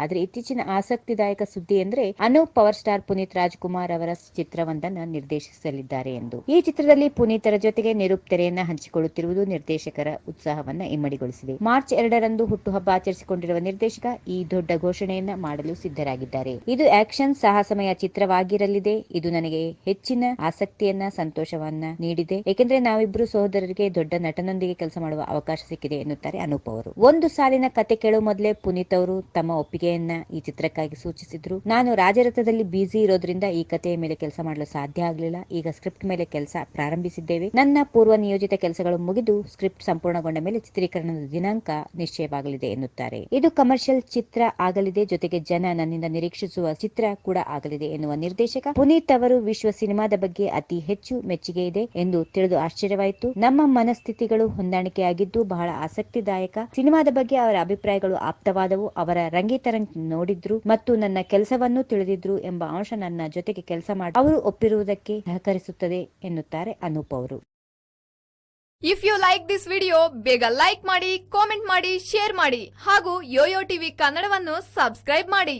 ಆದ್ರೆ ಇತ್ತೀಚಿನ ಆಸಕ್ತಿದಾಯಕ ಸುದ್ದಿ ಎಂದರೆ ಅನೂಪ್ ಪವರ್ ಸ್ಟಾರ್ ಪುನೀತ್ ರಾಜ್ಕುಮಾರ್ ಅವರ ಚಿತ್ರವೊಂದನ್ನ ನಿರ್ದೇಶಿಸಲಿದ್ದಾರೆ ಎಂದು. ಈ ಚಿತ್ರದಲ್ಲಿ ಪುನೀತರ ಜೊತೆಗೆ ನಿರೂಪ್ ತೆರೆಯನ್ನ ಹಂಚಿಕೊಳ್ಳುತ್ತಿರುವುದು ನಿರ್ದೇಶಕರ ಉತ್ಸಾಹವನ್ನ ಇಮ್ಮಡಿಗೊಳಿಸಿದೆ. ಮಾರ್ಚ್ ಎರಡರಂದು ಹುಟ್ಟುಹಬ್ಬ ಆಚರಿಸಿಕೊಂಡಿರುವ ನಿರ್ದೇಶಕ ಈ ದೊಡ್ಡ ಘೋಷಣೆಯನ್ನ ಮಾಡಲು ಸಿದ್ಧರಾಗಿದ್ದಾರೆ. ಇದು ಆಕ್ಷನ್ ಸಾಹಸಮಯ ಚಿತ್ರವಾಗಿರಲಿದೆ. ಇದು ನನಗೆ ಹೆಚ್ಚಿನ ಆಸಕ್ತಿಯನ್ನ, ಸಂತೋಷವನ್ನ ನೀಡಿದೆ. ಏಕೆಂದ್ರೆ ನಾವಿಬ್ರು ಸಹೋದರರಿಗೆ ದೊಡ್ಡ ನಟನೊಂದಿಗೆ ಕೆಲಸ ಮಾಡುವ ಅವಕಾಶ ಸಿಕ್ಕಿದೆ ಎನ್ನುತ್ತಾರೆ ಅನೂಪ್ ಅವರು. ಒಂದು ಸಾಲಿನ ಕತೆ ಕೇಳುವ ಮೊದಲೇ ಪುನೀತ್ ಅವರು ತಮ್ಮ ಒಪ್ಪಿಗೆಯನ್ನ ಈ ಚಿತ್ರಕ್ಕಾಗಿ ಸೂಚಿಸಿದ್ರು. ನಾನು ರಾಜರಥದಲ್ಲಿ ಬ್ಯುಸಿ ಇರೋದ್ರಿಂದ ಈ ಕಥೆಯ ಮೇಲೆ ಕೆಲಸ ಮಾಡಲು ಸಾಧ್ಯ ಆಗಲಿಲ್ಲ. ಈಗ ಸ್ಕ್ರಿಪ್ಟ್ ಮೇಲೆ ಕೆಲಸ ಪ್ರಾರಂಭಿಸಿದ್ದೇವೆ. ನನ್ನ ಪೂರ್ವ ನಿಯೋಜಿತ ಕೆಲಸಗಳು ಮುಗಿದು ಸ್ಕ್ರಿಪ್ಟ್ ಸಂಪೂರ್ಣಗೊಂಡ ಮೇಲೆ ಚಿತ್ರೀಕರಣದ ದಿನಾಂಕ ನಿಶ್ಚಯವಾಗಲಿದೆ ಎನ್ನುತ್ತಾರೆ. ಇದು ಕಮರ್ಷಿಯಲ್ ಚಿತ್ರ ಆಗಲಿದೆ. ಜೊತೆಗೆ ಜನ ನನ್ನಿಂದ ನಿರೀಕ್ಷಿಸುವ ಚಿತ್ರ ಕೂಡ ಆಗಲಿದೆ ಎನ್ನುವ ನಿರ್ದೇಶಕ ಪುನೀತ್ ಅವರು ವಿಶ್ವ ಸಿನಿಮಾದ ಬಗ್ಗೆ ಅತಿ ಹೆಚ್ಚು ಮೆಚ್ಚುಗೆ ಇದೆ ಎಂದು ತಿಳಿದು ಆಶ್ಚರ್ಯವಾಯಿತು. ನಮ್ಮ ಮನಸ್ಥಿತಿಗಳು ಹೊಂದಾಣಿಕೆಯಾಗಿದ್ದು ಬಹಳ ಆಸಕ್ತಿದಾಯಕ. ಸಿನಿಮಾದ ಬಗ್ಗೆ ಅವರ ಅಭಿಪ್ರಾಯಗಳು ಆಪ್ತವಾದವು. ಅವರ ನೋಡಿದ್ರು ಮತ್ತು ನನ್ನ ಕೆಲಸವನ್ನು ತಿಳಿದಿದ್ರು ಎಂಬ ಅಂಶ ನನ್ನ ಜೊತೆಗೆ ಕೆಲಸ ಮಾಡಿ ಅವರು ಒಪ್ಪಿರುವುದಕ್ಕೆ ಸಹಕರಿಸುತ್ತದೆ ಎನ್ನುತ್ತಾರೆ ಅನೂಪ್ ಅವರು. If you like this video ಬೇಗ ಲೈಕ್ ಮಾಡಿ ಕಾಮೆಂಟ್ ಮಾಡಿ ಶೇರ್ ಮಾಡಿ ಹಾಗೂ ಯೋಯೋ ಟಿವಿ ಕನ್ನಡವನ್ನು ಸಬ್ಸ್ಕ್ರೈಬ್ ಮಾಡಿ.